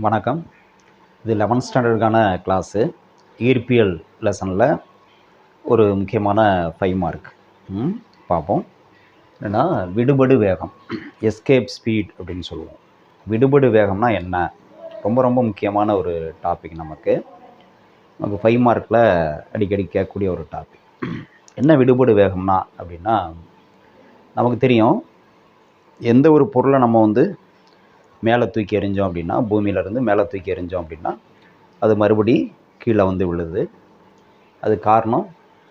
வணக்கம். இது eleventh ஸ்டாண்டர்டுக்கான class இயற்பியல் லெசனில் ஒரு முக்கியமான ஃபைவ் மார்க் பார்ப்போம். என்னென்னா விடுபடு வேகம். எஸ்கேப் ஸ்பீட் அப்படின்னு சொல்லுவோம். விடுபடு வேகம்னா என்ன? ரொம்ப ரொம்ப முக்கியமான ஒரு டாபிக் நமக்கு. நமக்கு ஃபைவ் மார்க்கில் அடிக்கடி கேட்கக்கூடிய ஒரு டாபிக் என்ன விடுபடு வேகம்னா அப்படின்னா நமக்கு தெரியும் எந்த ஒரு பொருளை நம்ம வந்து மேலே தூக்கி எறிஞ்சோம் அப்படின்னா பூமியிலேருந்து மேலே தூக்கி எறிஞ்சோம் அப்படின்னா அது மறுபடி கீழே வந்து விழுது. அது காரணம்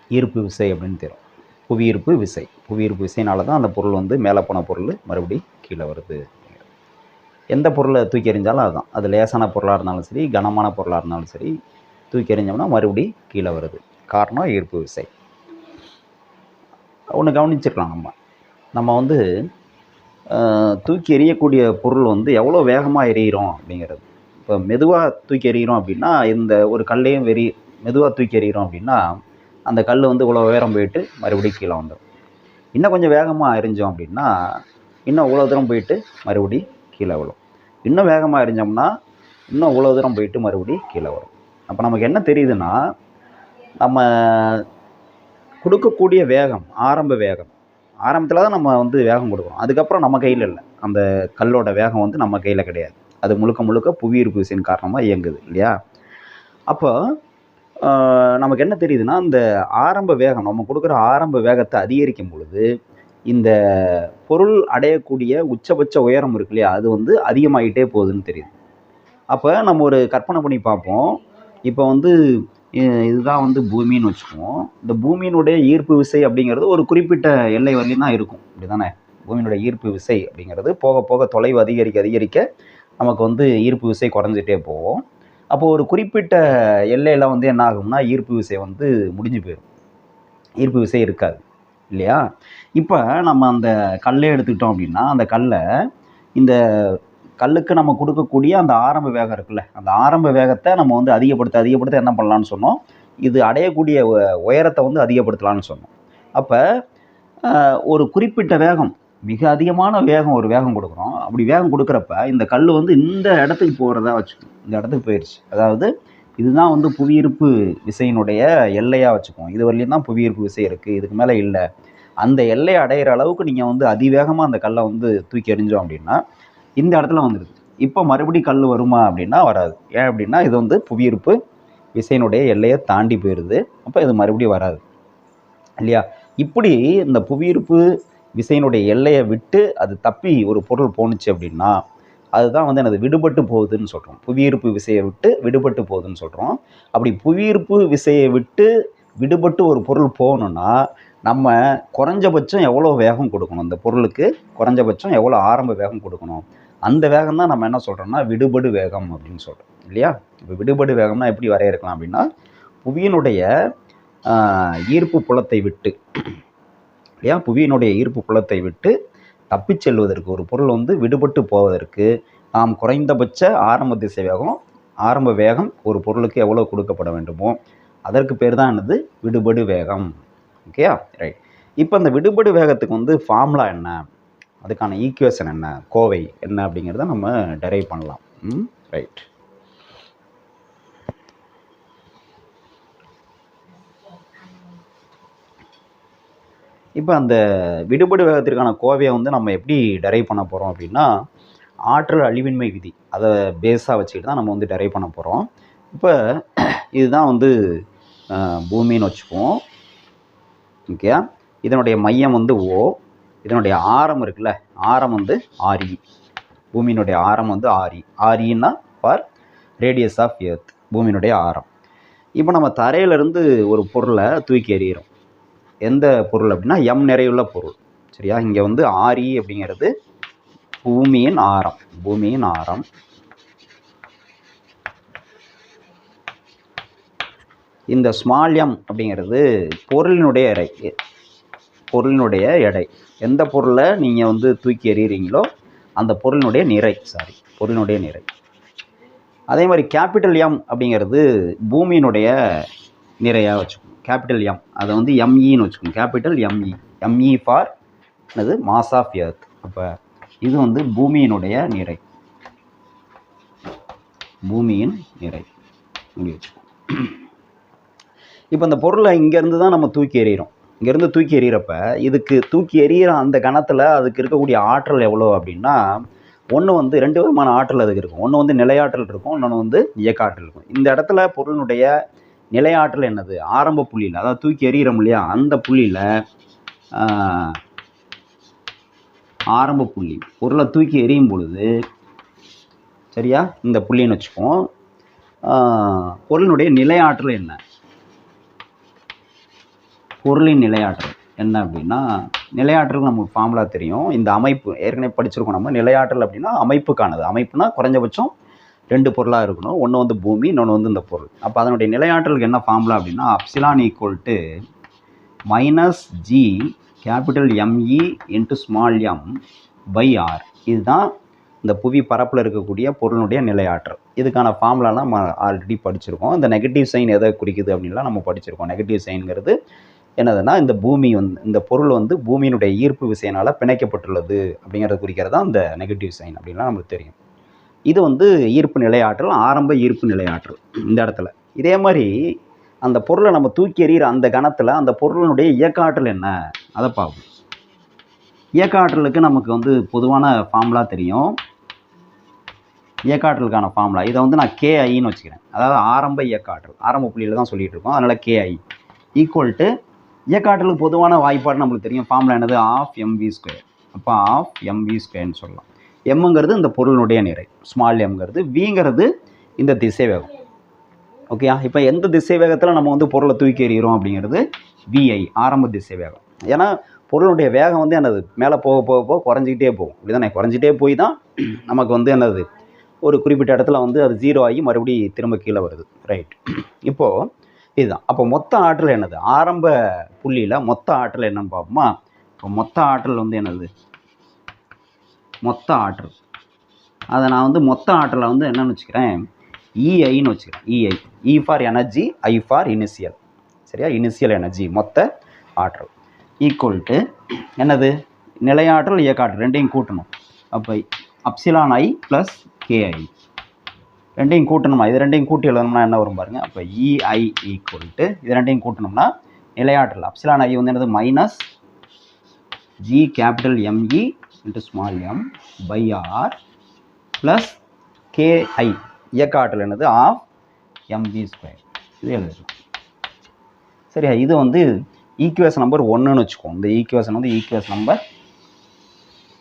ஈர்ப்பு விசை அப்படின்னு தெரியும். புவியீர்ப்பு விசை. புவியீர்ப்பு விசைனால தான் அந்த பொருள் வந்து மேலே போன பொருள் மறுபடி கீழே வருது. எந்த பொருளை தூக்கி எறிஞ்சாலும் அதுதான் அது லேசான பொருளாக இருந்தாலும் சரி கனமான பொருளாக இருந்தாலும் சரி தூக்கி எறிஞ்சோம்னா மறுபடி கீழே வருது. காரணம் ஈர்ப்பு விசை. ஒன்று கவனிச்சிருக்கலாம் நம்ம. நம்ம வந்து தூக்கி எறியக்கூடிய பொருள் வந்து எவ்வளோ வேகமாக எறிகிறோம் அப்படிங்கிறது. இப்போ மெதுவாக தூக்கி எறிகிறோம் அப்படின்னா இந்த ஒரு கல்லையும் வெறி மெதுவாக தூக்கி எறிகிறோம் அப்படின்னா அந்த கல் வந்து இவ்வளோ உயரம் போயிட்டு மறுபடியும் கீழே வந்துடும் இன்னும் கொஞ்சம் வேகமாக எரிஞ்சோம் அப்படின்னா இன்னும் இவ்வளோ தூரம் போயிட்டு மறுபடி கீழே விழும். இன்னும் வேகமாக எரிஞ்சோம்னா இன்னும் இவ்வளோ தூரம் போயிட்டு மறுபடி கீழே வரும். அப்போ நமக்கு என்ன தெரியுதுன்னா நம்ம கொடுக்கக்கூடிய வேகம் ஆரம்ப வேகம் ஆரம்பத்தில் தான் நம்ம வந்து வேகம் கொடுக்குறோம் அதுக்கப்புறம் நம்ம கையில் இல்லை. அந்த கல்லோட வேகம் வந்து நம்ம கையில் கிடையாது. அது முழுக்க முழுக்க புவியீர்ப்பு விசையின் காரணமாக இயங்குது இல்லையா? அப்போ நமக்கு என்ன தெரியுதுன்னா அந்த ஆரம்ப வேகம் நம்ம கொடுக்குற ஆரம்ப வேகத்தை அதிகரிக்கும் பொழுது இந்த பொருள் அடையக்கூடிய உச்சபட்ச உயரம் இருக்கு இல்லையா? அது வந்து அதிகமாகிட்டே போகுதுன்னு தெரியுது. அப்போ நம்ம ஒரு கற்பனை பண்ணி பார்ப்போம். இப்போ வந்து இதுதான் வந்து பூமின்னு வச்சுக்குவோம். இந்த பூமியினுடைய ஈர்ப்பு விசை அப்படிங்கிறது ஒரு குறிப்பிட்ட எல்லை வரையும் தான் இருக்கும். அப்படி தானே பூமியினுடைய ஈர்ப்பு விசை அப்படிங்கிறது போக போக தொலைவு அதிகரிக்க அதிகரிக்க நமக்கு வந்து ஈர்ப்பு விசை குறைஞ்சிட்டே போகும். அப்போது ஒரு குறிப்பிட்ட எல்லையில் வந்து என்ன ஆகும்னா ஈர்ப்பு விசை வந்து முடிஞ்சு போயிடும் ஈர்ப்பு விசை இருக்காது. இல்லையா? இப்போ நம்ம அந்த கல்லை எடுத்துக்கிட்டோம் அப்படின்னா அந்த கல்லை இந்த கல்லுக்கு நம்ம கொடுக்கக்கூடிய அந்த ஆரம்ப வேகம் இருக்குல்ல அந்த ஆரம்ப வேகத்தை நம்ம வந்து அதிகப்படுத்த அதிகப்படுத்த என்ன பண்ணலான்னு சொன்னோம்? இது அடையக்கூடிய உயரத்தை வந்து அதிகப்படுத்தலாம்னு சொன்னோம். அப்போ ஒரு குறிப்பிட்ட வேகம் மிக அதிகமான வேகம் ஒரு வேகம் கொடுக்குறோம். அப்படி வேகம் கொடுக்குறப்ப இந்த கல் வந்து இந்த இடத்துக்கு போகிறதா வச்சுக்கோம் இந்த இடத்துக்கு போயிடுச்சு அதாவது இதுதான் வந்து புவியீர்ப்பு விசையினுடைய எல்லையாக வச்சுக்குவோம். இது வரையிலும் தான் புவியீர்ப்பு விசை இருக்குது இதுக்கு மேலே இல்லை. அந்த எல்லையை அடையிற அளவுக்கு நீங்கள் வந்து அதிவேகமாக அந்த கல்லை வந்து தூக்கி எறிஞ்சோம் அப்படின்னா இந்த இடத்துல வந்துடுது இப்போ மறுபடி கல் வருமா அப்படின்னா வராது. ஏன் அப்படின்னா இது வந்து புவியீர்ப்பு விசையினுடைய எல்லையை தாண்டி போயிடுது அப்போ இது மறுபடியும் வராது. இல்லையா? இப்படி இந்த புவியீர்ப்பு விசையினுடைய எல்லையை விட்டு அது தப்பி ஒரு பொருள் போணுச்சு அப்படின்னா அதுதான் வந்து எனது விடுபட்டு போகுதுன்னு சொல்கிறோம் புவியீர்ப்பு விசையை விட்டு விடுபட்டு போகுதுன்னு சொல்கிறோம் அப்படி புவியீர்ப்பு விசையை விட்டு விடுபட்டு ஒரு பொருள் போகணுன்னா நம்ம குறைஞ்சபட்சம் எவ்வளோ வேகம் கொடுக்கணும்? இந்த பொருளுக்கு குறைஞ்சபட்சம் எவ்வளோ ஆரம்ப வேகம் கொடுக்கணும்? அந்த வேகம் தான் நம்ம என்ன சொல்கிறோம்னா விடுபடு வேகம் அப்படின்னு சொல்கிறோம் இல்லையா? இப்போ விடுபடு வேகம்னா எப்படி வரையறுக்கலாம் அப்படின்னா புவியினுடைய ஈர்ப்பு புலத்தை விட்டு இல்லையா? புவியினுடைய ஈர்ப்பு புலத்தை விட்டு தப்பிச் செல்வதற்கு ஒரு பொருள் வந்து விடுபட்டு போவதற்கு நாம் குறைந்தபட்ச ஆரம்ப திசை வேகம் ஆரம்ப வேகம் ஒரு பொருளுக்கு எவ்வளோ கொடுக்கப்பட வேண்டுமோ அதற்கு பேர் தான் என்னது? விடுபடு வேகம். ஓகேயா? ரைட் இப்போ அந்த விடுபடு வேகத்துக்கு வந்து ஃபார்முலா என்ன? அதுக்கான ஈக்குவேஷன் என்ன? கோவை என்ன அப்படிங்கிறத நம்ம டெரைவ் பண்ணலாம். ம் ரைட் இப்போ அந்த விடுபடு வேகத்திற்கான கோவையை வந்து நம்ம எப்படி டெரைவ் பண்ண போகிறோம் அப்படின்னா ஆற்றல் அழிவின்மை விதி. அதை பேஸாக வச்சுக்கிட்டு தான் நம்ம வந்து டெரைவ் பண்ண போகிறோம் இப்போ இதுதான் வந்து பூமின்னு வச்சுக்குவோம். ஓகே இதனுடைய மையம் வந்து ஓ இதனுடைய ஆரம் இருக்குல்ல? ஆரம் வந்து ஆரி பூமியினுடைய ஆரம் வந்து ஆரி ஆரின்னா ஃபார் ரேடியஸ் ஆஃப் எர்த் பூமியினுடைய ஆரம். இப்போ நம்ம தரையிலிருந்து ஒரு பொருளை தூக்கி எறிகிறோம். எந்த பொருள் அப்படின்னா எம் நிறையுள்ள பொருள். சரியா? இங்கே வந்து ஆரி அப்படிங்கிறது பூமியின் ஆரம். பூமியின் ஆரம். இந்த ஸ்மால் எம் அப்படிங்கிறது பொருளினுடைய பொருளினுடைய எடை. எந்த பொருளை நீங்கள் வந்து தூக்கி எறிகிறீங்களோ அந்த பொருளினுடைய நிறை சாரி பொருளினுடைய நிறை. அதே மாதிரி கேபிட்டல் எம் அப்படிங்கிறது பூமியினுடைய நிறையாக வச்சுக்கணும். கேபிட்டல் எம் அதை வந்து எம்இன்னு வச்சுக்கோங்க capital M E M E for என்னது? மாஸ் ஆஃப் எர்த் அப்போ இது வந்து பூமியினுடைய நிறை. பூமியின் நிறை. இப்படி வச்சுக்கோ. இப்போ இந்த பொருளை இங்கேருந்து தான் நம்ம தூக்கி எறிகிறோம் இங்கேருந்து தூக்கி எறிகிறப்ப இதுக்கு தூக்கி எறிகிற அந்த கணத்தில் அதுக்கு இருக்கக்கூடிய ஆற்றல் எவ்வளோ அப்படின்னா ஒன்று வந்து ரெண்டு விதமான ஆற்றல் அதுக்கு இருக்கும். ஒன்று வந்து நிலையாற்றல் இருக்கும் இன்னொன்று வந்து இயக்காற்றல் இருக்கும். இந்த இடத்துல பொருளினுடைய நிலையாற்றல் என்னது? ஆரம்ப புள்ளியில் அதாவது தூக்கி எறிகிறோம் இல்லையா? அந்த புள்ளியில் ஆரம்ப புள்ளி பொருளை தூக்கி எறியும் பொழுது சரியா? இந்த புள்ளின்னு வச்சுப்போம் பொருளினுடைய நிலையாற்றல் என்ன? பொருளின் நிலையாற்றல். என்ன அப்படின்னா நிலையாற்றல் நமக்கு ஃபார்முலா தெரியும். இந்த அமைப்பு ஏற்கனவே படிச்சிருக்கோம் நம்ம. நிலையாற்றல் அப்படின்னா அமைப்புக்கானது. அமைப்புனா குறைஞ்சபட்சம் ரெண்டு பொருளாக இருக்கணும். ஒன்று வந்து பூமி இன்னொன்று வந்து இந்த பொருள். அப்போ அதனுடைய நிலையாற்றலுக்கு என்ன ஃபார்முலா அப்படின்னா epsilon equal to minus G capital M E into small M by R இதுதான் இந்த புவி பரப்பில் இருக்கக்கூடிய பொருளுடைய நிலையாற்றல். இதுக்கான ஃபார்முலாலாம் நம்ம ஆல்ரெடி படிச்சிருக்கோம். இந்த நெகட்டிவ் சைன் எதை குறிக்குது அப்படின்லாம் நம்ம படிச்சிருக்கோம். நெகட்டிவ் சைன்ங்கிறது என்னதுன்னா இந்த பூமி வந்து இந்த பொருள் வந்து பூமியினுடைய ஈர்ப்பு விசையினால் பிணைக்கப்பட்டுள்ளது அப்படிங்கிறத குறிக்கிறது தான் அந்த நெகட்டிவ் சைன் அப்படின்லாம் நமக்கு தெரியும். இது வந்து ஈர்ப்பு நிலையாற்றல் ஆரம்ப ஈர்ப்பு நிலையாற்றல் இந்த இடத்துல. இதே மாதிரி அந்த பொருளை நம்ம தூக்கி எறிகிற அந்த கணத்தில் அந்த பொருளினுடைய இயக்க ஆற்றல் என்ன? அதை பார்ப்போம். இயக்க ஆற்றலுக்கு நமக்கு வந்து பொதுவான ஃபார்முலா தெரியும். இயக்க ஆற்றலுக்கான ஃபார்முலா இதை வந்து நான் கேஐன்னு வச்சுக்கிறேன். அதாவது ஆரம்ப இயக்க ஆற்றல் ஆரம்ப புள்ளியில் தான் சொல்லிகிட்டு இருக்கோம். அதனால் கேஐ ஈக்குவல் டு இயக்காற்றலுக்கு பொதுவான வாய்ப்பாடு நம்மளுக்கு தெரியும். ஃபார்முலா என்னது? ஆஃப் எம்வி ஸ்கொயர் அப்போ ஆஃப் எம்வி ஸ்கொயர்னு சொல்லலாம். எம்ங்கிறது இந்த பொருளுடைய நிறை. ஸ்மால் எம்ங்கிறது விங்கிறது இந்த திசை வேகம் ஓகேயா இப்போ எந்த திசை வேகத்தில் நம்ம வந்து பொருளை தூக்கி எறிகிறோம் அப்படிங்கிறது விஐ ஆரம்ப திசை வேகம் ஏன்னா பொருளுடைய வேகம் வந்து என்னது? மேலே போக போக போக குறைஞ்சிக்கிட்டே போகும். இப்படிதானே? குறைஞ்சிட்டே போய் தான் நமக்கு வந்து என்னது? ஒரு குறிப்பிட்ட இடத்துல வந்து அது ஜீரோ ஆகி மறுபடி திரும்ப கீழே வருது. ரைட் இப்போது இதுதான். அப்போ மொத்த ஆற்றல் என்னது? ஆரம்ப புள்ளியில் மொத்த ஆற்றல் என்னன்னு பார்ப்போமா? இப்போ மொத்த ஆற்றல் வந்து என்னது? மொத்த ஆற்றல். அதை நான் வந்து மொத்த ஆற்றலை வந்து என்னென்னு வச்சுக்கிறேன்? இஐன்னு வச்சுக்கிறேன். E I E for energy I for initial சரியா? இனிஷியல் எனர்ஜி மொத்த ஆற்றல். ஈக்குவல் டு என்னது? நிலையாற்றல் இயக்காற்றல். ரெண்டையும் கூட்டணும். அப்போ அப்சிலான் ஐ ப்ளஸ் கேஐ ரெண்டையும் கூட்டணுமா? இது ரெண்டையும் கூட்டி எழுதணும்னா என்ன வரும் பாருங்கள் அப்போ இஐ e, ஈக்குவல் டு இது ரெண்டையும் கூட்டணும்னா நிலையாற்றல் அப்சிலான் ஐ வந்து என்னது? Minus G capital M E into small M by R plus K I இயக்க ஆற்றல் என்னது? ஆஃப் எம்ஜி ஸ்கொயர் இது எழுதிடலாம் சரியா? இது வந்து ஈக்குவேஷன் நம்பர் ஒன்றுன்னு வச்சுக்கோம் இந்த ஈக்குவேஷன் வந்து ஈக்குவேஷன் நம்பர்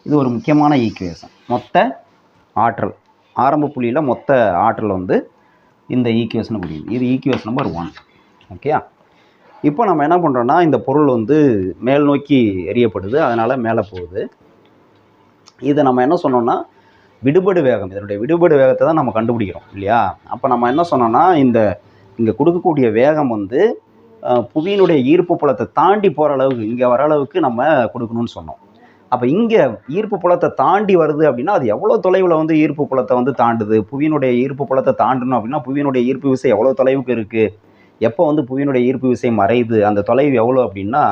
இது ஒரு முக்கியமான ஈக்குவேஷன் மொத்த ஆற்றல். ஆரம்ப புள்ளியில் மொத்த ஆற்றல் வந்து இந்த ஈக்குவேஷனை புரியுது இது ஈக்குவேஷன் நம்பர் ஒன் ஓகேயா இப்போ நம்ம என்ன பண்ணுறோன்னா இந்த பொருள் வந்து மேல் நோக்கி எரியப்படுது அதனால் மேலே போகுது. இதை நம்ம என்ன சொன்னோம்னா விடுபடு வேகம். இதனுடைய விடுபடு வேகத்தை தான் நம்ம கண்டுபிடிக்கிறோம் இல்லையா? அப்போ நம்ம என்ன சொன்னோம்னா இந்த இங்கே கொடுக்கக்கூடிய வேகம் வந்து புவியினுடைய ஈர்ப்பு புலத்தை தாண்டி போகிற அளவுக்கு இங்கே வர அளவுக்கு நம்ம கொடுக்கணும்னு சொன்னோம். அப்போ இங்கே ஈர்ப்பு புலத்தை தாண்டி வருது அப்படின்னா அது எவ்வளோ தொலைவில் வந்து ஈர்ப்பு புலத்தை வந்து தாண்டுது? புவியினுடைய ஈர்ப்பு புலத்தை தாண்டணும் அப்படின்னா புவியினுடைய ஈர்ப்பு விசை எவ்வளோ தொலைவுக்கு இருக்குது எப்போ வந்து புவியினுடைய ஈர்ப்பு விசை மறையுது? அந்த தொலைவு எவ்வளோ அப்படின்னா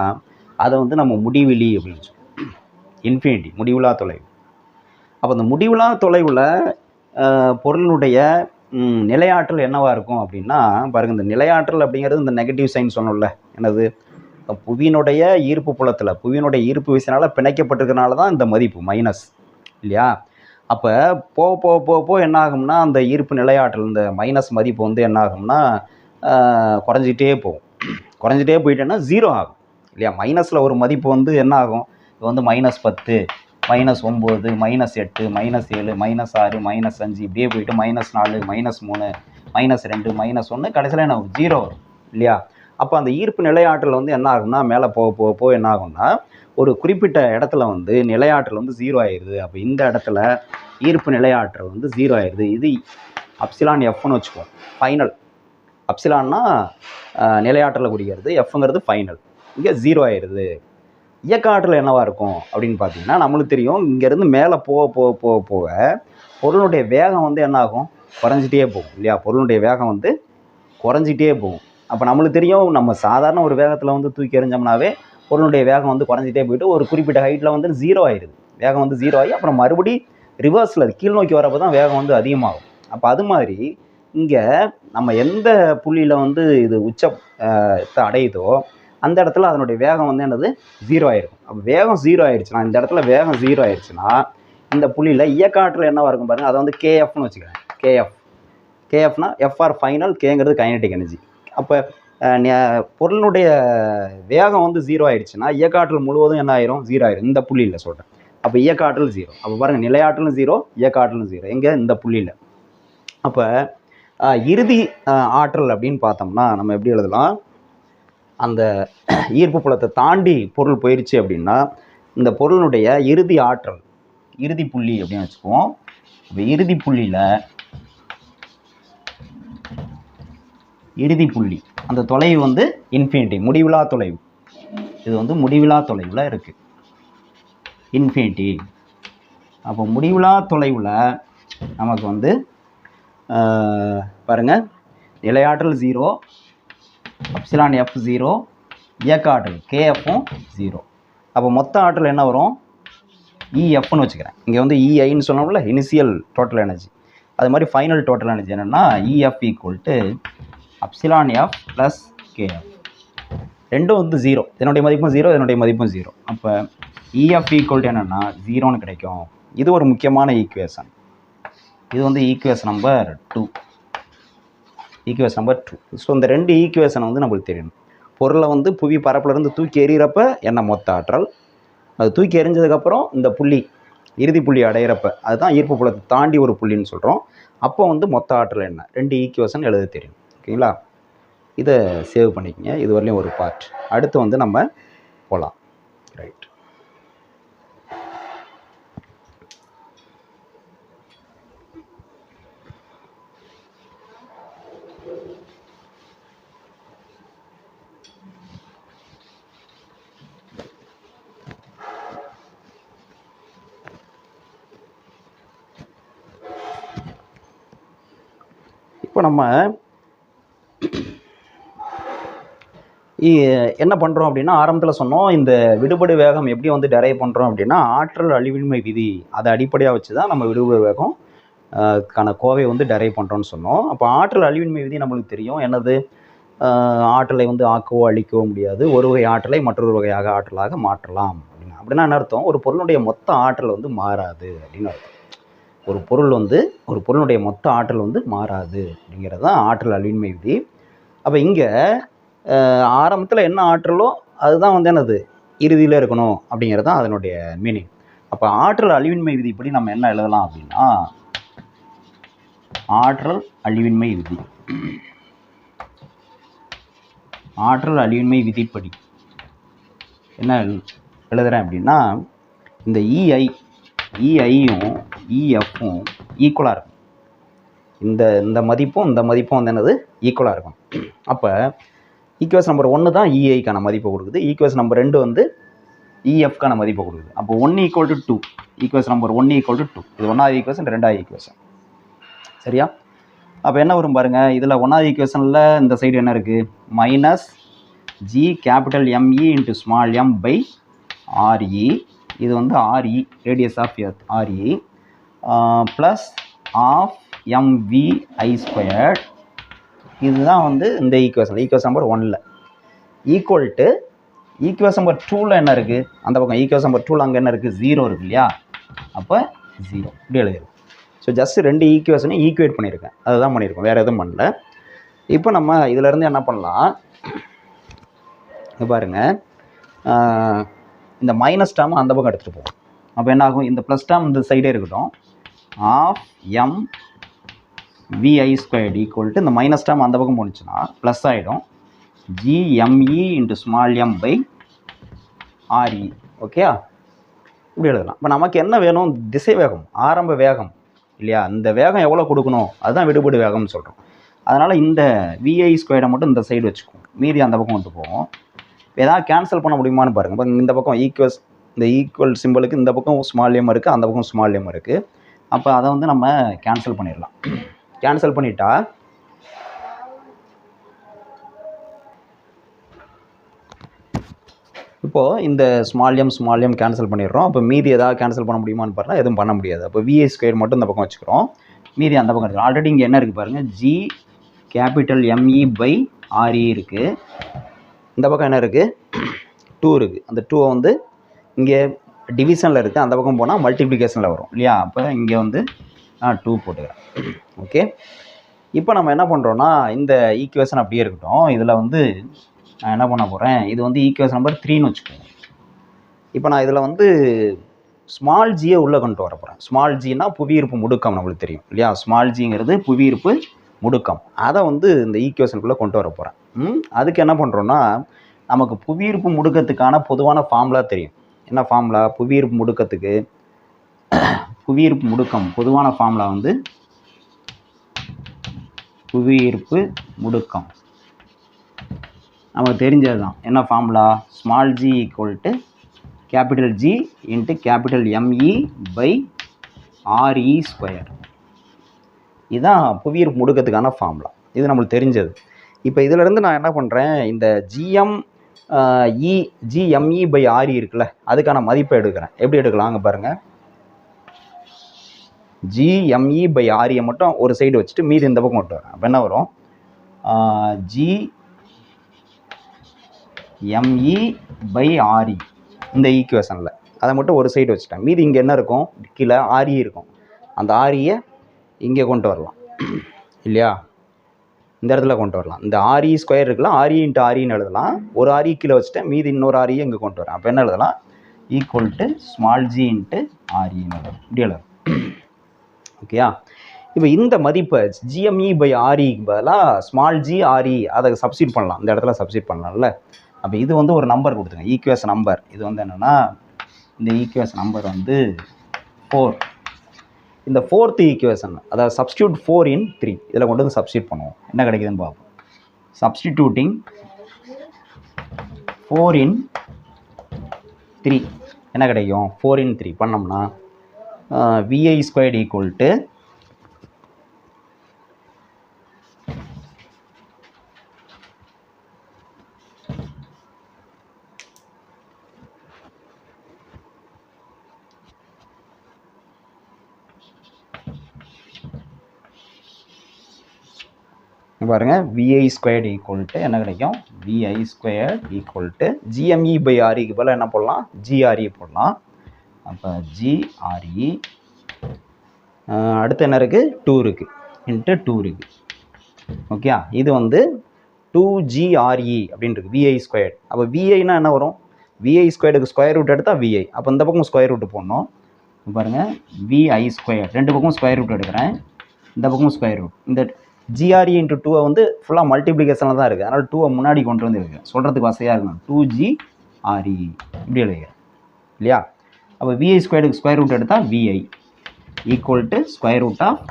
அதை வந்து நம்ம முடிவிலி அப்படின்னு சொல்லுவோம் இன்ஃபினிட்டி முடிவிலா தொலைவு. அப்போ அந்த முடிவிலா தொலைவில் பொருளினுடைய நிலையாற்றல் என்னவாக இருக்கும் அப்படின்னா பாருங்கள் இந்த நிலையாற்றல் அப்படிங்கிறது இந்த நெகட்டிவ் சைன் சொன்னோம்ல என்னது? புவியினுடைய ஈர்ப்பு புலத்தில் புவியினுடைய ஈர்ப்பு விசைனால பிணைக்கப்பட்டிருக்கனால தான் இந்த மதிப்பு மைனஸ் இல்லையா? அப்போ போக போக போக போக என்ன ஆகும்னா அந்த ஈர்ப்பு நிலையாற்றல் இந்த மைனஸ் மதிப்பு வந்து என்ன ஆகும்னா குறைஞ்சிக்கிட்டே போகும். குறைஞ்சிட்டே போயிட்டேன்னா ஜீரோ ஆகும் இல்லையா? மைனஸில் ஒரு மதிப்பு வந்து என்ன ஆகும் இது வந்து மைனஸ் பத்து மைனஸ் ஒம்பது மைனஸ் எட்டு மைனஸ் ஏழு மைனஸ் ஆறு மைனஸ் அஞ்சு இப்படியே போயிட்டு மைனஸ் நாலு மைனஸ் மூணு மைனஸ் ரெண்டு மைனஸ் ஒன்று கடைசியில் என்ன ஜீரோ வரும் இல்லையா? அப்போ அந்த ஈர்ப்பு நிலையாற்றல் வந்து என்ன ஆகும்னா மேலே போக போக போக என்ன ஆகும்னா ஒரு குறிப்பிட்ட இடத்துல வந்து நிலையாற்றல் வந்து ஜீரோ ஆயிடுது. அப்போ இந்த இடத்துல ஈர்ப்பு நிலையாற்றல் வந்து ஜீரோ ஆயிடுது. இது அப்சிலான் எஃப்னு வச்சுக்குவோம் ஃபைனல் அப்சிலான்னா நிலையாற்றலை குடிக்கிறது எஃப்ங்கிறது ஃபைனல் இங்கே ஜீரோ ஆயிடுது. இயக்க ஆற்றல் என்னவாக இருக்கும் அப்படின்னு பார்த்தீங்கன்னா நம்மளுக்கு தெரியும். இங்கேருந்து மேலே போக போக போக போக பொருளுடைய வேகம் வந்து என்ன ஆகும்? குறைஞ்சிட்டே போகும் இல்லையா? பொருளுடைய வேகம் வந்து குறைஞ்சிட்டே போகும். அப்போ நம்மளுக்கு தெரியும் நம்ம சாதாரண ஒரு வேகத்தில் வந்து தூக்கி எறிஞ்சோம்னாவே பொருளுடைய வேகம் வந்து குறைஞ்சிட்டே போயிட்டு ஒரு குறிப்பிட்ட ஹைட்டில் வந்து ஜீரோ ஆயிடுது. வேகம் வந்து ஜீரோ ஆகி அப்புறம் மறுபடி ரிவர்ஸில் கீழ் நோக்கி வரப்போ தான் வேகம் வந்து அதிகமாகும். அப்போ அது மாதிரி இங்கே நம்ம எந்த புள்ளியில் வந்து இது உச்சத்தை அடையுதோ அந்த இடத்துல அதனுடைய வேகம் வந்து என்னது? ஜீரோ ஆயிருக்கும். அப்போ வேகம் ஜீரோ ஆயிடுச்சுன்னா இந்த இடத்துல வேகம் ஜீரோ ஆயிடுச்சுன்னா இந்த புள்ளியில் இயக்காற்றில் என்னவாக இருக்கும் பாருங்கள் அதை வந்து கேஎஃப்னு வச்சுக்கிறேன். கேஎஃப் கேஎஃப்னா எஃப்ஆர் ஃபைனல் கேங்கிறது கைனட்டிக் எனர்ஜி அப்போ பொருளினுடைய வேகம் வந்து ஜீரோ ஆயிடுச்சுன்னா இயக்காற்றல் முழுவதும் என்ன ஆயிரும்? ஜீரோ ஆயிரும். இந்த புள்ளியில் சொல்கிறேன் அப்போ இயக்காற்றல் ஜீரோ அப்போ பாருங்கள் நிலையாற்றலும் ஜீரோ இயக்காற்றலும் ஜீரோ எங்கே? இந்த புள்ளியில். அப்போ இறுதி ஆற்றல் அப்படின்னு பார்த்தோம்னா நம்ம எப்படி எழுதலாம்? அந்த ஈர்ப்பு புலத்தை தாண்டி பொருள் போயிடுச்சு அப்படின்னா இந்த பொருளினுடைய இறுதி ஆற்றல் இறுதி புள்ளி அப்படின்னு வச்சுக்குவோம். இப்போ இறுதி புள்ளியில் இறுதி புள்ளி. அந்த தொலைவு வந்து இன்ஃபினிட்டி முடிவிலா தொலைவு. இது வந்து முடிவிலா தொலைவில் இருக்குது இன்ஃபினிட்டி அப்போ முடிவிலா தொலைவில் நமக்கு வந்து பாருங்கள் பாருங்க. நிலையாற்றல் ஜீரோ அப்சிலான் எஃப் ஜீரோ இயக்க ஆற்றல் கேஎஃப்பும் ஜீரோ அப்போ மொத்த ஆற்றல் என்ன வரும்? இஎஃப்னு வச்சுக்கிறேன். இங்கே வந்து இஐன்னு சொன்னோம்ல இனிஷியல் டோட்டல் எனர்ஜி அது மாதிரி ஃபைனல் டோட்டல் எனர்ஜி என்னென்னா E F equal to epsilon F plus K F ரெண்டும் வந்து ஜீரோ இதனுடைய மதிப்பும் ஜீரோ இதனுடைய மதிப்பும் ஜீரோ அப்போ இஎஃப் e ஈக்குவல் என்னென்னா ஜீரோன்னு கிடைக்கும். இது ஒரு முக்கியமான ஈக்குவேஷன் இது வந்து equation number two equation number two so இந்த ரெண்டு ஈக்குவேஷனை வந்து நம்மளுக்கு தெரியணும் பொருளை வந்து புவி பரப்புலேருந்து தூக்கி எறிகிறப்ப என்ன மொத்த ஆற்றல்? அது தூக்கி எறிஞ்சதுக்கப்புறம் இந்த புள்ளி இறுதி புள்ளி அடையிறப்ப அதுதான் ஈர்ப்பு புலத்தை தாண்டி ஒரு புள்ளின்னு சொல்கிறோம் அப்போ வந்து மொத்த ஆற்றல் என்ன? ரெண்டு ஈக்குவேஷன் எழுத தெரியும். ஓகேங்களா? இதை சேவ் பண்ணிக்கங்க. இது வரலையும் ஒரு பார்ட் அடுத்து வந்து நம்ம போகலாம் ரைட் இப்போ நம்ம இ- என்ன பண்ணுறோம் அப்படின்னா ஆரம்பத்தில் சொன்னோம் இந்த விடுபடு வேகம் எப்படி வந்து டெரைவ் பண்ணுறோம் அப்படின்னா ஆற்றல் அழிவின்மை விதி. அதை அடிப்படையாக வச்சு தான் நம்ம விடுபடு வேகம் அதுக்கான க்கான கோவை வந்து டெரைவ் பண்ணுறோம்னு சொன்னோம். அப்போ ஆற்றல் அழிவின்மை விதி நம்மளுக்கு தெரியும். என்னது? ஆற்றலை வந்து ஆக்கவோ அழிக்கவோ முடியாது. ஒரு வகை ஆற்றலை மற்றொரு வகையாக ஆற்றலாக மாற்றலாம். அப்படின்னா அப்படின்னா என்ன அர்த்தம்? ஒரு பொருளுடைய மொத்த ஆற்றல் வந்து மாறாது அப்படின்னு அர்த்தம். ஒரு பொருள் வந்து ஒரு பொருளுடைய மொத்த ஆற்றல் வந்து மாறாது அப்படிங்கிறது தான் ஆற்றல் அழிவின்மை விதி. அப்போ இங்கே ஆரம்பத்தில் என்ன ஆற்றலோ அதுதான் வந்து என்னது? இறுதியில் இருக்கணும் அப்படிங்கிறது தான் அதனுடைய மீனிங் அப்போ ஆற்றல் அழிவின்மை விதி இப்படி நம்ம என்ன எழுதலாம் அப்படின்னா ஆற்றல் அழிவின்மை விதி. ஆற்றல் அழிவின்மை விதிப்படி என்ன எழுதுகிறேன் எழுதுறேன் அப்படின்னா இந்த இஐ இஐயும் இஎஃப்பும் ஈக்குவலாக இருக்கும். இந்த இந்த மதிப்பும் இந்த மதிப்பும் வந்து என்னது? ஈக்குவலாக இருக்கும். அப்போ ஈக்குவேஷன் நம்பர் ஒன்று தான் இஐக்கான மதிப்பை கொடுக்குது. ஈக்குவேஷன் நம்பர் ரெண்டு வந்து இஎஃப்கான மதிப்பை கொடுக்குது. அப்போ one equal to two equation number one equal to two இது ஒன்றாவது ஈக்குவேஷன் ரெண்டாவது ஈக்குவேஷன் சரியா? அப்போ என்ன வரும் பாருங்கள் இதில் ஒன்றாவது ஈக்குவேஷனில் இந்த சைடு என்ன இருக்குது minus G capital M E into small M by R E இது வந்து R E radius of earth R E plus half M V I I squared இதுதான் வந்து இந்த ஈக்குவேஷன் ஈக்குவேஷன் நம்பர் ஒனில் ஈக்குவல் டு ஈக்குவேஷன் நம்பர் டூவில் என்ன இருக்குது அந்த பக்கம் ஈக்குவேஷன் நம்பர் டூவில் அங்கே என்ன இருக்குது ஜீரோ இருக்கு இல்லையா? அப்போ ஜீரோ இப்படி எழுதிடும் ஸோ ஜஸ்ட் ரெண்டு ஈக்குவேஷனையும் ஈக்குவேட் பண்ணியிருக்கேன். அதுதான் பண்ணியிருக்கோம். வேறு எதுவும் பண்ணல. இப்போ நம்ம இதிலேருந்து என்ன பண்ணலாம்? இங்க பாருங்க. இந்த மைனஸ் டேம் அந்த பக்கம் எடுத்துகிட்டு போவோம். அப்போ என்ன ஆகும்? இந்த ப்ளஸ் டேம் இந்த சைடே இருக்கட்டும். Half M V I squared equal to இந்த மைனஸ் டேம் அந்த பக்கம் போணுச்சுன்னா ப்ளஸ் ஆகிடும் G M E into small M by R E ஓகேயா இப்படி எழுதலாம். இப்போ நமக்கு என்ன வேணும்? திசை வேகம் ஆரம்ப வேகம் இல்லையா? இந்த வேகம் எவ்வளோ கொடுக்கணும்? அதுதான் விடுபடு வேகம்னு சொல்கிறோம் அதனால் இந்த விஐ ஸ்கொயரை மட்டும் இந்த சைடு வச்சுக்குவோம். மீதி அந்த பக்கம் வந்து போவோம். எதாவது கேன்சல் பண்ண முடியுமான்னு பாருங்கள் இப்போ இந்த பக்கம் ஈக்குவல்ஸ் இந்த ஈக்குவல் சிம்பிளுக்கு இந்த பக்கம் ஸ்மால் எம் இருக்குது அந்த பக்கம் ஸ்மால் எம் இருக்குது அப்போ அதை வந்து நம்ம கேன்சல் பண்ணிடலாம். கேன்சல் பண்ணிட்டா? இப்போது இந்த small M small M cancel பண்ணிடுறோம். அப்போ மீதி ஏதாவது கேன்சல் பண்ண முடியுமான்னு பாருங்கள் எதுவும் பண்ண முடியாது. அப்போ விஐ ஸ்கொயர் மட்டும் இந்த பக்கம் வச்சுக்கிறோம். மீதி அந்த பக்கம் இருக்குது ஆல்ரெடி இங்கே என்ன இருக்குது பாருங்கள் G capital M E by R E இருக்குது இந்த பக்கம் என்ன இருக்குது டூ இருக்குது அந்த டூவை வந்து இங்கே டிவிஷனில் இருக்குது அந்த பக்கம் போனால் மல்டிப்ளிகேஷனில் வரும். இல்லையா? அப்போ இங்கே வந்து நான் டூ போட்டுக்கிறேன். ஓகே இப்போ நம்ம என்ன பண்ணுறோன்னா இந்த ஈக்குவேஷன் அப்படியே இருக்கட்டும். இதில் வந்து நான் என்ன பண்ண போகிறேன் இது வந்து ஈக்குவேஷன் நம்பர் த்ரீன்னு வச்சுக்கோங்க. இப்போ நான் இதில் வந்து ஸ்மால் ஜியை உள்ளே கொண்டு வர போகிறேன் ஸ்மால் ஜின்னா புவியீர்ப்பு முடுக்கம் நம்மளுக்கு தெரியும் இல்லையா? ஸ்மால் ஜிங்கிறது புவியீர்ப்பு முடுக்கம். அதை வந்து இந்த ஈக்குவேஷனுக்குள்ளே கொண்டு வர போகிறேன் ம்? அதுக்கு என்ன பண்ணுறோன்னா நமக்கு புவியீர்ப்பு முடுக்கத்துக்கான பொதுவான ஃபார்முலா தெரியும். என்ன ஃபார்முலா புவியீர்ப்பு முடுக்கத்துக்கு புவியீர்ப்பு முடுக்கம் பொதுவான ஃபார்முலா வந்து புவியீர்ப்பு முடுக்கம். நமக்கு தெரிஞ்சது தான் என்ன formula small G equal to capital G into capital M E by R E square இதுதான் புவியீர்ப்பு முடுக்கத்துக்கான ஃபார்முலா இது நம்மளுக்கு தெரிஞ்சது. இப்போ இதிலேருந்து நான் என்ன பண்ணுறேன் இந்த G M E G M E by R E இருக்குல்ல அதுக்கான மதிப்பை எடுக்கிறேன். எப்படி எடுக்கலாம் அங்கே பாருங்கள் ஜிஎம்இ பை ஆரியை மட்டும் ஒரு சைடு வச்சுட்டு மீதி இந்த பக்கம் விட்டு வரேன். அப்போ என்ன வரும்? ஜி எம்இ பை ஆர்இ இந்த ஈக்குவேஷனில் அதை மட்டும் ஒரு சைடு வச்சுட்டேன். மீதி இங்கே என்ன இருக்கும்? கீழே ஆர்இ இருக்கும். அந்த ஆரியை இங்கே கொண்டு வரலாம். இல்லையா? இந்த இடத்துல கொண்டு வரலாம். இந்த ஆர்இ ஸ்கொயர் இருக்குல்ல ஆர்இ இன்ட்டு ஆர்இன்னு எழுதலாம். ஒரு ஆர்இ கீழே வச்சுட்டேன். மீதி இன்னொரு ஆர்இ இங்கே கொண்டு வரேன். அப்போ என்ன எழுதலாம்? Equal to small G into ஆர்இன்னு எழுதலாம். இப்படி எழுதலாம். ஓகேயா? இப்போ இந்த மதிப்பை ஜிஎம்இ பை ஆர்இக்கு பதிலாக ஸ்மால் ஜி ஆர்இ அதை சப்ஸ்டியூட் பண்ணலாம். இந்த இடத்துல சப்ஸ்டியூட் பண்ணலாம்ல. அப்போ இது வந்து ஒரு நம்பர் கொடுத்துங்க ஈக்குவேஷன் நம்பர் இது வந்து என்னென்னா இந்த ஈக்குவேஷன் நம்பர் வந்து ஃபோர் இந்த ஃபோர்த் ஈக்குவேஷன் அதாவது சப்ஸ்டியூட் ஃபோர் இன் த்ரீ இதில் கொண்டு வந்து சப்ஸ்டியூட் பண்ணுவோம். என்ன கிடைக்குதுன்னு பார்ப்போம். சப்ஸ்டிடியூட்டிங் ஃபோர் இன் த்ரீ என்ன கிடைக்கும்? ஃபோர் இன் த்ரீ பண்ணோம்னா V I squared equal to பாருங்க V I squared equal to என்ன கிடைக்கும்? V I squared equal to G M E by ஆர்இக்கு பதிலாக என்ன போடலாம்? ஜிஆர்இ போடலாம். அப்போ ஜிஆர்இ e. அடுத்து என்ன இருக்குது டூ இருக்குது இன்ட்டு டூ இருக்குது ஓகே இது வந்து two G R E e அப்படின்றது. விஐ ஸ்கொயர்ட் அப்போ விஐனா என்ன வரும்? விஐ ஸ்கொயர்டுக்கு ஸ்கொயர் ரூட் எடுத்தால் விஐ அப்போ இந்த பக்கம் ஸ்கொயர் ரூட் போடணும். பாருங்கள் விஐ ஸ்கொயர் ரெண்டு பக்கம் ஸ்கொயர் ரூட் எடுக்கிறேன். இந்த பக்கம் ஸ்கொயர் ரூட் இந்த ஜிஆர்இ இன்ட்டு டூவை வந்து ஃபுல்லாக மல்டிப்ளிகேஷனில் தான் இருக்குது அதனால் டூவை முன்னாடி கொண்டு வந்து இருக்கு. சொல்கிறதுக்கு வசதியாக இருக்கணும். Two G R E e. இப்படி எழுதுகிறேன் இல்லையா? அப்போ விஐ ஸ்கொயருக்கு ஸ்கொயர் ரூட் எடுத்தால் V I equal to square root of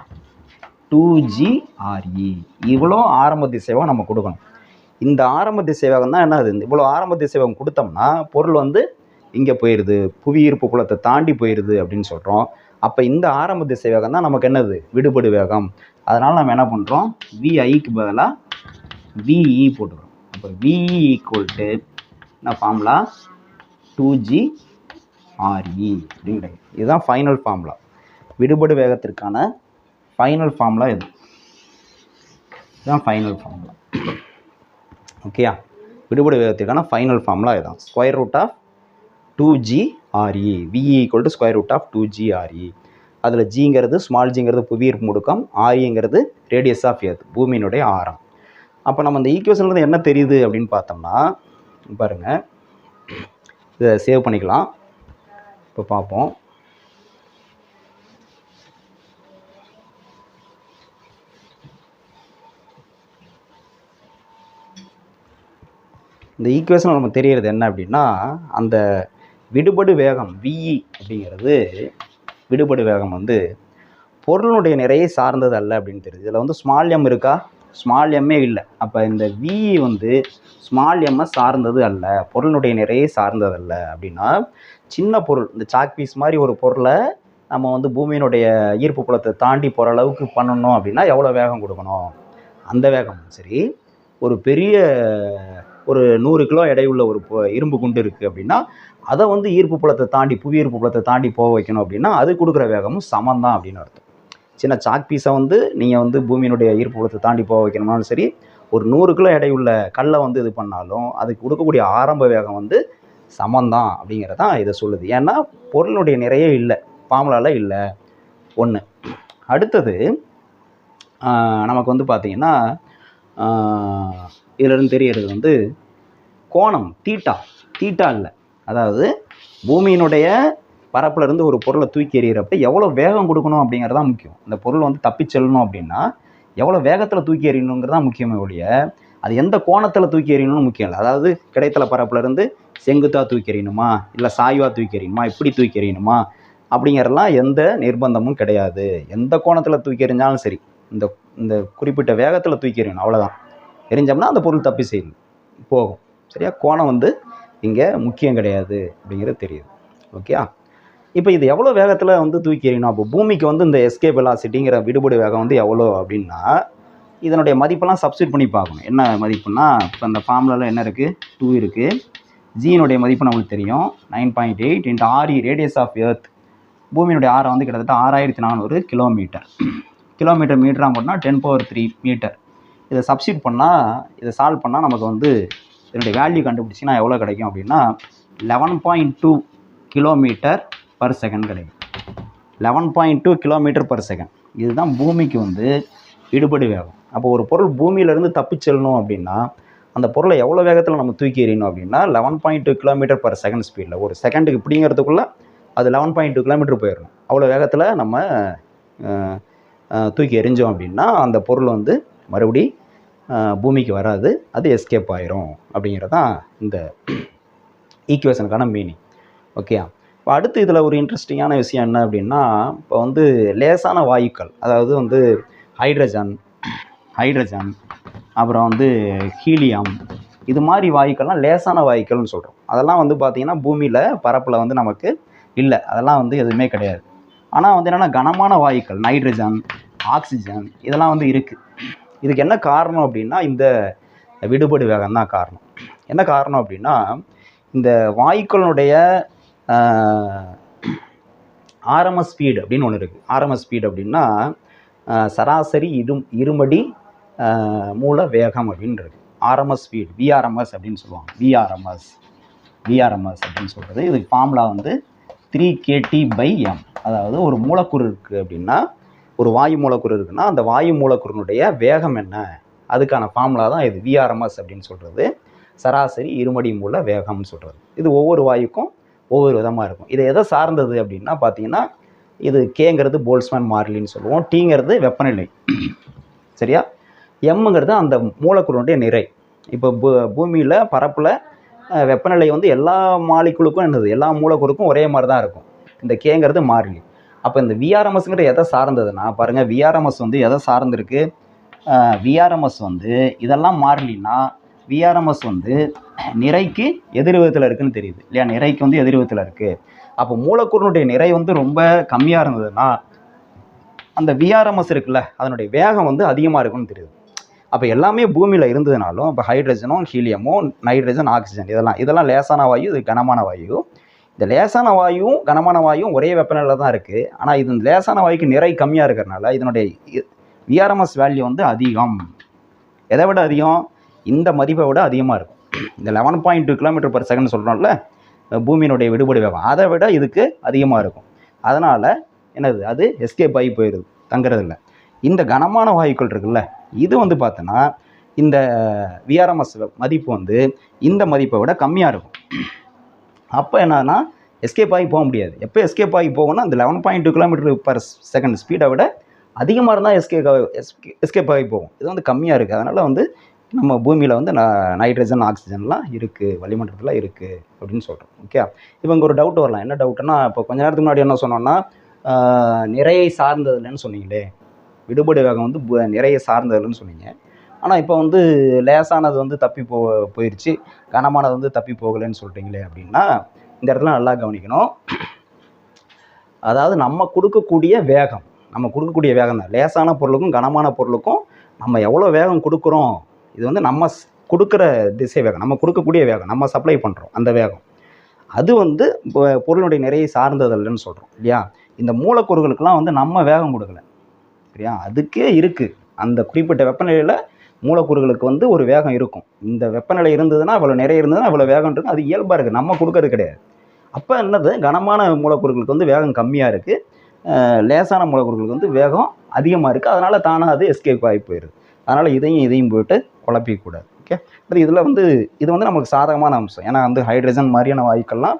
two G R E இவ்வளோ ஆரம்ப திசைவாக நம்ம கொடுக்கணும். இந்த ஆரம்ப திசைவாகம் தான் என்ன அது இவ்வளோ ஆரம்ப திசைவாகம் கொடுத்தோம்னா பொருள் வந்து இங்கே போயிடுது. புவி ஈர்ப்பு புலத்தை தாண்டி போயிடுது அப்படின்னு சொல்கிறோம் அப்போ இந்த ஆரம்ப திசைவேகம் தான் நமக்கு என்னது? விடுபடு வேகம். அதனால் நம்ம என்ன பண்ணுறோம் விஐக்கு பதிலாக விஇ போட்டுக்கிறோம். அப்போ விஇ ஈக்குவல் டு என்ன formula two G R E அப்படின்னு கிடைக்கும் இதுதான் ஃபைனல் ஃபார்முலா விடுபடு வேகத்திற்கான ஃபைனல் ஃபார்முலா இது. இதுதான் ஃபைனல் ஃபார்முலா ஓகேயா விடுபடு வேகத்திற்கான ஃபைனல் ஃபார்முலா இதுதான். Square root of two G R E V E equal to square root of two G R E அதில் ஜிங்கிறது ஸ்மால் ஜிங்கிறது புவியீர்ப்பு முடுக்கம். ஆர்இங்கிறது ரேடியஸ் ஆஃப் எர்த் பூமியினுடைய ஆரம். அப்போ நம்ம இந்த ஈக்குவேஷன்லேருந்து என்ன தெரியுது அப்படின்னு பார்த்தோம்னா பாருங்கள் இதை சேவ் பண்ணிக்கலாம். இப்போ பார்ப்போம். இந்த ஈக்குவேஷன் நமக்கு தெரியறது என்ன அப்படின்னா அந்த விடுபடு வேகம் விஇ அப்படிங்கிறது விடுபடு வேகம் வந்து பொருளுடைய நிறையை சார்ந்தது அல்ல அப்படின்னு தெரியுது. இதில் வந்து ஸ்மால் எம் இருக்கா? ஸ்மால் எம்மே இல்லை. அப்போ இந்த விஇ வந்து ஸ்மால் எம்மை சார்ந்தது அல்ல பொருளுடைய நிறையை சார்ந்தது அல்ல அப்படின்னா சின்ன பொருள் இந்த சாக் பீஸ் மாதிரி ஒரு பொருளை நம்ம வந்து பூமியினுடைய ஈர்ப்பு புலத்தை தாண்டி போகிற அளவுக்கு பண்ணணும் அப்படின்னா எவ்வளோ வேகம் கொடுக்கணும்? அந்த வேகம். சரி. ஒரு பெரிய ஒரு நூறு கிலோ எடையுள்ள ஒரு இரும்பு குண்டு இருக்குது அப்படின்னா அதை வந்து ஈர்ப்பு புலத்தை தாண்டி புவி ஈர்ப்பு புலத்தை தாண்டி போக வைக்கணும் அப்படின்னா அது கொடுக்குற வேகமும் சமம் தான் அப்படின்னு அர்த்தம். சின்ன சாக் பீஸை வந்து நீங்கள் வந்து பூமியினுடைய ஈர்ப்பு புலத்தை தாண்டி போக வைக்கணும்னாலும் சரி ஒரு நூறு கிலோ எடையுள்ள கல்லை வந்து இது பண்ணாலும் அதுக்கு கொடுக்கக்கூடிய ஆரம்ப வேகம் வந்து சமந்தான் அப்படிங்கிறதான் இதை சொல்லுது. ஏன்னா பொருளுடைய நிறைய இல்லை. ஃபார்முலால இல்லை. ஒன்று அடுத்தது நமக்கு வந்து பார்த்திங்கன்னா இதிலிருந்து தெரியறது வந்து கோணம் தீட்டா. தீட்டா இல்லை. அதாவது பூமியினுடைய பரப்புலேருந்து ஒரு பொருளை தூக்கி எறிகிறப்ப எவ்வளோ வேகம் கொடுக்கணும் அப்படிங்கிறது தான் முக்கியம். இந்த பொருள் வந்து தப்பி செல்லணும் அப்படின்னா எவ்வளோ வேகத்தில் தூக்கி எறியணுங்கிறது தான் முக்கியமே ஒழிய அது எந்த கோணத்தில் தூக்கி எறியணும்னு முக்கியம் இல்லை. அதாவது கிடைத்தல பரப்புல இருந்து செங்குத்தாக தூக்கி இல்லை சாய்வாக தூக்கி இப்படி தூக்கி அப்படிங்கிறலாம் எந்த நிர்பந்தமும் கிடையாது. எந்த கோணத்தில் தூக்கி எறிஞ்சாலும் சரி. இந்த இந்த குறிப்பிட்ட வேகத்தில் தூக்கி எறியணும் அவ்வளோதான் எரிஞ்சோம்னா அந்த பொருள் தப்பி செய்யணும் போகும். சரியா? கோணம் வந்து இங்கே முக்கியம் கிடையாது அப்படிங்கிறது தெரியுது. ஓகே இப்போ இது எவ்வளோ வேகத்தில் வந்து தூக்கி எறியணும் அப்போ பூமிக்கு வந்து இந்த எஸ்கே வெலாசிட்டிங்கிற விடுபடு வேகம் வந்து எவ்வளோ அப்படின்னா இதனுடைய மதிப்பெல்லாம் சப்ஸ்டியூட் பண்ணி பார்க்கணும். என்ன மதிப்புன்னா இப்போ இந்த ஃபார்முலாவில் என்ன இருக்குது டூ இருக்குது ஜியினுடைய மதிப்பு நம்மளுக்கு தெரியும். Nine point eight and R E radius of earth பூமியினுடைய ஆரம் வந்து கிட்டத்தட்ட ஆறாயிரத்தி நானூறு கிலோமீட்டர் கிலோமீட்டர் மீட்டராக போட்டால் டென் பவர் த்ரீ மீட்டர் இதை சப்ஸ்டியூட் பண்ணால் இதை சால்வ் பண்ணால் நமக்கு வந்து இதனுடைய வேல்யூ கண்டுபிடிச்சின்னா எவ்வளோ கிடைக்கும் அப்படின்னா eleven point two kilometre per second கிடைக்கும். Eleven point two kilometre per second இதுதான் பூமிக்கு வந்து இடுபடி வேகம். அப்போ ஒரு பொருள் பூமியிலேருந்து தப்பிச் செல்லணும் அப்படின்னா அந்த பொருளை எவ்வளோ வேகத்தில் நம்ம தூக்கி எறியணும் அப்படின்னா eleven point two kilometre per second ஸ்பீடில் ஒரு செகண்டுக்கு இப்படிங்கிறதுக்குள்ளே அது லெவன் பாயிண்ட் டூ கிலோமீட்டர் போயிடணும். அவ்வளோ வேகத்தில் நம்ம தூக்கி எறிஞ்சோம் அப்படின்னா அந்த பொருள் வந்து மறுபடி பூமிக்கு வராது அது எஸ்கேப் ஆயிரும் அப்படிங்கிறது தான் இந்த ஈக்குவேஷனுக்கான மீனிங் ஓகே இப்போ அடுத்து இதில் ஒரு இன்ட்ரெஸ்டிங்கான விஷயம் என்ன அப்படின்னா இப்போ வந்து லேசான வாயுக்கள் அதாவது வந்து ஹைட்ரஜன் ஹைட்ரஜன் அப்புறம் வந்து ஹீலியம் இது மாதிரி வாயுக்கள்லாம் லேசான வாயுக்கள்னு சொல்கிறோம் அதெல்லாம் வந்து பார்த்திங்கன்னா பூமியில் பரப்பில் வந்து நமக்கு இல்லை. அதெல்லாம் வந்து எதுவுமே கிடையாது. ஆனால் வந்து என்னென்னா கனமான வாயுக்கள் நைட்ரஜன் ஆக்சிஜன் இதெல்லாம் வந்து இருக்குது இதுக்கு என்ன காரணம் அப்படின்னா இந்த விடுபடு வேகம் தான் காரணம். என்ன காரணம் அப்படின்னா இந்த வாயுக்களுடைய ஆர்எம்எஸ் ஸ்பீடு அப்படின்னு ஒன்று இருக்குது ஆர்எம்எஸ் ஸ்பீடு அப்படின்னா சராசரி இரு இருமடி மூல வேகம் அப்படின்னு ஆர்எம்எஸ் ஸ்பீட் விஆர்எம்எஸ் அப்படின்னு சொல்லுவாங்க. விஆர்எம்எஸ் விஆர்எம்எஸ் அப்படின்னு சொல்கிறது இதுக்கு ஃபார்முலா வந்து த்ரீ கேடி பை எம் அதாவது ஒரு மூலக்கூறு இருக்குது அப்படின்னா ஒரு வாயு மூலக்கூறு இருக்குன்னா அந்த வாயு மூலக்கூறினுடைய வேகம் என்ன? அதுக்கான ஃபார்முலா தான் இது விஆர்எம்எஸ் அப்படின்னு சொல்கிறது சராசரி இருமடி மூல வேகம்னு சொல்கிறது இது ஒவ்வொரு வாயுக்கும் ஒவ்வொரு விதமாக இருக்கும். இது எதை சார்ந்தது அப்படின்னா பார்த்தீங்கன்னா இது கேங்கிறது போல்ஸ்மேன் மாறிலின்னு சொல்லுவோம். டீங்கிறது வெப்பநிலை. சரியா? எம்முங்கிறது அந்த மூலக்கூறுடைய நிறை. இப்போ பூ பூமியில் பரப்பில் வெப்பநிலை வந்து எல்லா மாலிக்குழுக்கும் என்னது எல்லா மூலக்கூறுக்கும் ஒரே மாதிரி தான் இருக்கும். இந்த கேங்கிறது மாறிலி. அப்போ இந்த விஆர்எம்எஸ்ங்கிற எதை சார்ந்ததுன்னா பாருங்கள் விஆர்எம்எஸ் வந்து எதை சார்ந்திருக்கு? விஆர்எம்எஸ் வந்து இதெல்லாம் மாறிலின்னா விஆர்எம்எஸ் வந்து நிறைக்கு எதிர்விதத்தில் இருக்குதுன்னு தெரியுது. இல்லையா? நிறைக்கு வந்து எதிர்விதத்தில் இருக்குது அப்போ மூலக்கூறினுடைய நிறை வந்து ரொம்ப கம்மியாக இருந்ததுன்னா அந்த விஆர்எம்எஸ் இருக்குல்ல அதனுடைய வேகம் வந்து அதிகமாக இருக்குன்னு தெரியுது. அப்போ எல்லாமே பூமியில் இருந்ததுனாலும் இப்போ ஹைட்ரஜனும் ஹீலியமும் நைட்ரஜன் ஆக்சிஜன் இதெல்லாம் இதெல்லாம் லேசான வாயு இது கனமான வாயு. இந்த லேசான வாயுவும் கனமான வாயும் ஒரே வெப்பநிலையில் தான் இருக்குது ஆனால் இது இந்த லேசான வாயுக்கு நிறை கம்மியாக இருக்கிறனால இதனுடைய விஆர்எம்எஸ் வேல்யூ வந்து அதிகம். எதை விட அதிகம்? இந்த மதிப்பை விட அதிகமாக இருக்கும். இந்த eleven point two kilometre per second சொல்கிறோம்ல பூமியினுடைய விடுபடு வேகம். அதை விட இதுக்கு அதிகமாக இருக்கும். அதனால் என்னது? அது எஸ்கேப் ஆகி போயிடுது தங்குறது இல்லை இந்த கனமான வாயுக்கள் இருக்குல்ல இது வந்து பார்த்தோன்னா இந்த விஆர்எம்எஸ் மதிப்பு வந்து இந்த மதிப்பை விட கம்மியாக இருக்கும். அப்போ என்னன்னா எஸ்கேப் ஆகி போக முடியாது. எப்போ எஸ்கேப் ஆகி போகணும்னா இந்த eleven point two kilometre per second ஸ்பீடை விட அதிகமாக இருந்தால் எஸ்கேப் எஸ்கேப் ஆகி போகும். இது வந்து கம்மியாக இருக்குது அதனால் வந்து நம்ம பூமியில் வந்து ந- நைட்ரஜன் ஆக்சிஜன்லாம் இருக்குது வளிமண்டலத்தில் இருக்குது அப்படின்னு சொல்கிறோம் ஓகே இப்போ இங்கே ஒரு டவுட் வரலாம். என்ன டவுட்னா இப்போ கொஞ்ச நேரத்துக்கு முன்னாடி என்ன சொன்னோன்னா நிறையை சார்ந்தது இல்லைன்னு சொன்னீங்களே. விடுபடு வேகம் வந்து நிறைய சார்ந்ததுன்னு சொன்னீங்க. ஆனால் இப்போ வந்து லேசானது வந்து தப்பி போ போயிடுச்சு கனமானது வந்து தப்பி போகலைன்னு சொல்கிறீங்களே அப்படின்னா இந்த இடத்துல நல்லா கவனிக்கணும். அதாவது நம்ம கொடுக்கக்கூடிய வேகம் நம்ம கொடுக்கக்கூடிய வேகம் தான். லேசான பொருளுக்கும் கனமான பொருளுக்கும் நம்ம எவ்வளோ வேகம் கொடுக்குறோம்? இது வந்து நம்ம கொடுக்குற திசை வேகம் நம்ம கொடுக்கக்கூடிய வேகம் நம்ம சப்ளை பண்ணுறோம் அந்த வேகம். அது வந்து பொருளுடைய நிறைய சார்ந்ததல்லன்னு சொல்கிறோம் இல்லையா? இந்த மூலக்கூறுகளுக்கெல்லாம் வந்து நம்ம வேகம் கொடுக்கல. சரியா அதுக்கே இருக்குது அந்த குறிப்பிட்ட வெப்பநிலையில் மூலக்கூறுகளுக்கு வந்து ஒரு வேகம் இருக்கும். இந்த வெப்பநிலை இருந்ததுன்னா அவ்வளோ நிறைய இருந்ததுன்னா அவ்வளோ வேகம் இருக்கும். அது இயல்பாக இருக்குது நம்ம கொடுக்கறது கிடையாது. அப்போ என்னது? கனமான மூலக்கூறுகளுக்கு வந்து வேகம் கம்மியாக இருக்குது லேசான மூலக்கூறுகளுக்கு வந்து வேகம் அதிகமாக இருக்குது அதனால் தானாக அது எஸ்கேப் ஆகி போயிடுது. அதனால் இதையும் இதையும் போயிட்டு குழப்பிக்கூடாது ஓகே அது இதில் வந்து இது வந்து நமக்கு சாதகமான அம்சம். ஏன்னா வந்து ஹைட்ரஜன் மாதிரியான வாயுக்கள்லாம்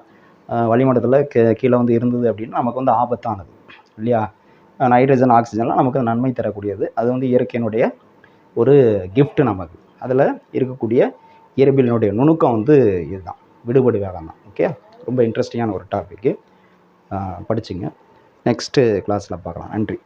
வளிமண்டலத்தில் கீழே வந்து இருந்தது அப்படின்னா நமக்கு வந்து ஆபத்தானது. இல்லையா? நைட்ரஜன் ஆக்சிஜன்லாம் நமக்கு நன்மை தரக்கூடியது. அது வந்து இயற்கையினுடைய ஒரு கிஃப்ட்டு நமக்கு. அதில் இருக்கக்கூடிய இயற்பியலினுடைய நுணுக்கம் வந்து இதுதான். விடுபடு வேகம் தான். ஓகே ரொம்ப இன்ட்ரெஸ்டிங்கான ஒரு டாப்பிக்கு படிச்சுங்க. நெக்ஸ்ட்டு கிளாஸில் பார்க்கலாம். நன்றி.